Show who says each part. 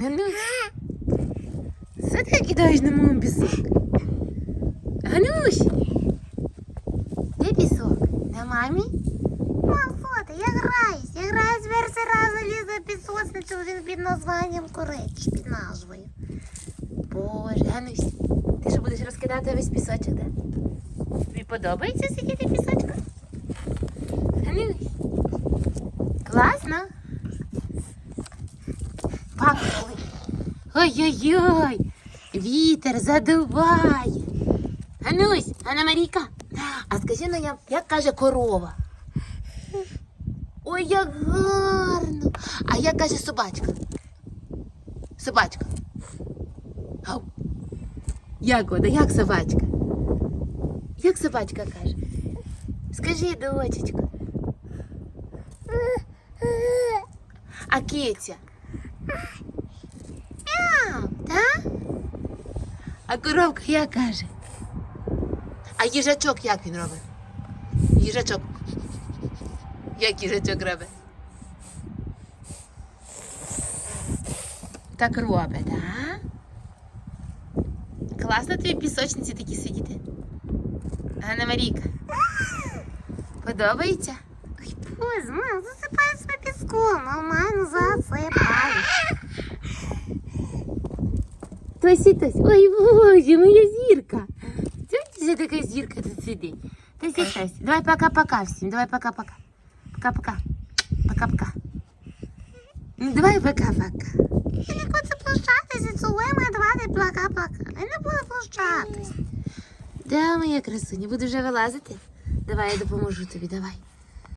Speaker 1: Ганусь. Що ти кидаєш на моєму пісок? Ганусь. Де пісок? На мамі?
Speaker 2: Малфота, я граюсь. Я граю з верси разу лізу пісочницю він під названням Кореч, під назвою.
Speaker 1: Боже, Ганусь, ти що будеш розкидати весь пісочок, да? Тобі подобається сидіти в пісочку? Ганусь. Класно. Ой-ой-ой. Вітер задуває. Ганусь, Ганна Марійка. А скажи ну, я- як каже корова? Ой, як гарно. А як каже собачка? Собачка. Гав. Як вона, як собачка? Як собачка каже? Скажи, дочечко. А киця? Мяу, так? А коровка як каже? А їжачок як він робить? Їжачок. Як їжачок робить? Так робить, так? Класно тобі в пісочниці такі сидіти. Ганна Марійка. Подобається?
Speaker 2: Ой, Боже, мам, засипай себе піском, нормально
Speaker 1: Тосі, Тосі. Ой, боже, моя зірка. Це ще така зірка тут сидить. Тосі, Тосі. Давай пока-пока всім. Давай пока-пока. Пока-пока. Пока-пока. Ну, давай пока-пока.
Speaker 2: Я не хочу площатися, цілуємо, давати плака-плака. Я не буду площатись.
Speaker 1: Да, моя красуня, буду вже вилазити. Давай я допоможу тобі, давай.